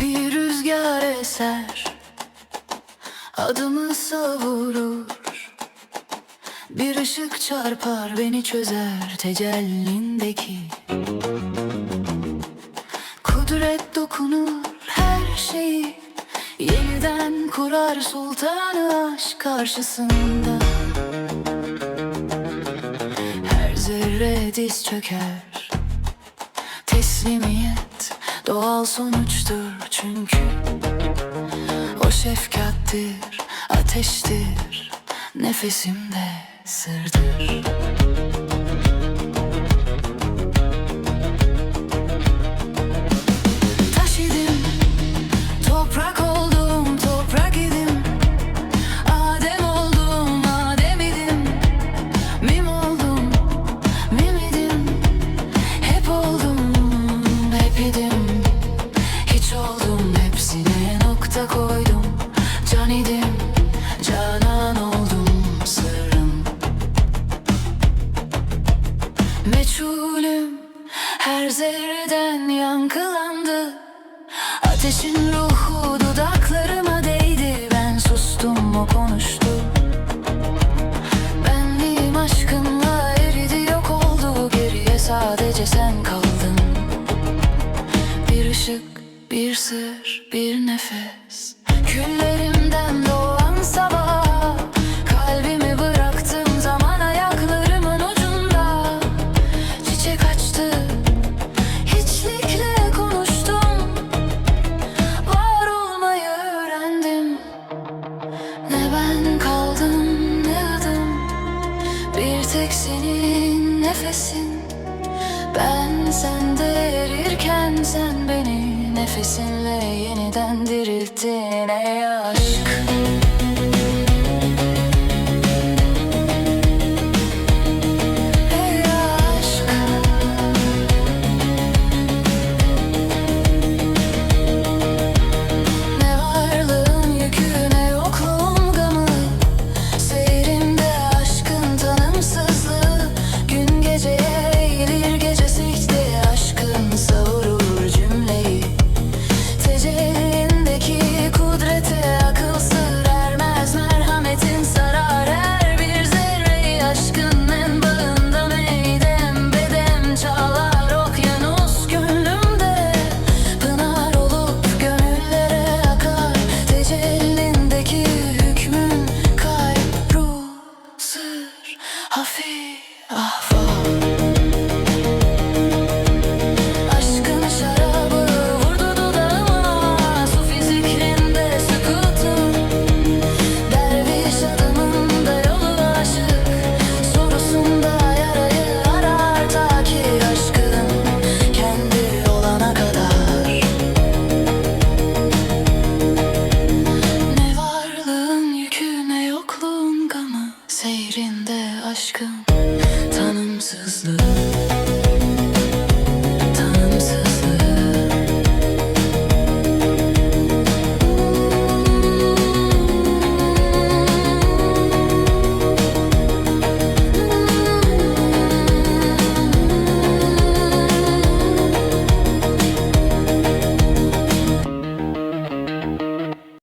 Bir rüzgar eser Adımı savurur Bir ışık çarpar beni çözer tecellindeki. Kudret dokunur her şeyi Yeniden kurar sultanı aşk karşısında. Her zerre diz çöker. Teslimiyet doğal sonuçtur çünkü. O şefkattir, ateştir, nefesimde sırdır Meçhulüm, her zerreden yankılandı. Ateşin ruhu dudaklarıma değdi. Ben sustum, o konuştu. Benliğim aşkınla eridi yok oldu. Geriye sadece sen kaldın. Bir ışık, bir sır, bir nefes. Küllerimden doğan tek senin nefesin. Ben sende erirken sen beni Nefesinle yeniden dirilttin ey aşk Hafi, Hafi. bağımsızlığı